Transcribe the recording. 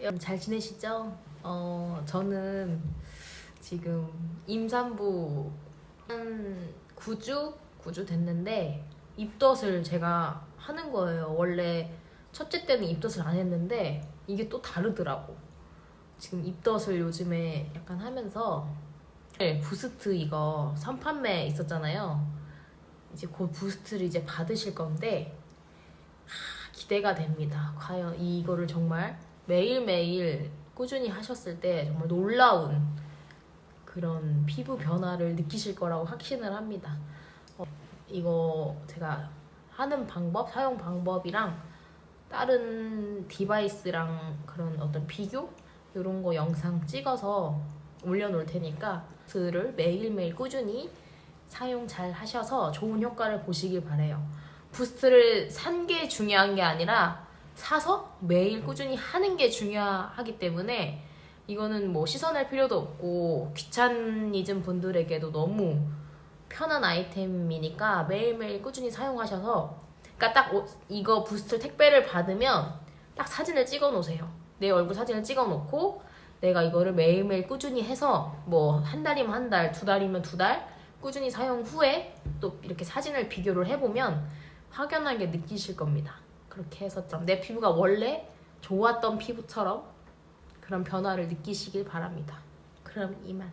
여러분 잘 지내시죠? 어, 저는 지금 임산부 한 9주? 9주 됐는데 입덧을 제가 하는 거예요. 원래 첫째 때는 입덧을 안 했는데 이게 또 다르더라고. 지금 입덧을 요즘에 약간 하면서 네, 부스트 이거 선판매 있었잖아요. 이제 곧 부스트를 이제 받으실 건데 하, 기대가 됩니다. 과연 이거를 정말 매일매일 꾸준히 하셨을 때 정말 놀라운 그런 피부 변화를 느끼실 거라고 확신을 합니다. 어, 이거 제가 하는 방법, 사용 방법이랑 다른 디바이스랑 그런 어떤 비교 이런 거 영상 찍어서 올려놓을 테니까 그를 매일매일 꾸준히 사용 잘 하셔서 좋은 효과를 보시길 바래요. 부스트를 산 게 중요한 게 아니라 사서 매일 꾸준히 하는 게 중요하기 때문에 이거는 뭐 씻어낼 필요도 없고 귀차니즘 분들에게도 너무 편한 아이템이니까 매일매일 꾸준히 사용하셔서 그러니까 딱 오- 이거 부스트 택배를 받으면 딱 사진을 찍어 놓으세요. 내 얼굴 사진을 찍어 놓고 내가 이거를 매일매일 꾸준히 해서 뭐 한 달이면 한 달, 두 달이면 두 달 꾸준히 사용 후에 또 이렇게 사진을 비교를 해보면 확연하게 느끼실 겁니다. 그렇게 해서 좀내 피부가 원래 좋았던 피부처럼 그런 변화를 느끼시길 바랍니다. 그럼 이만.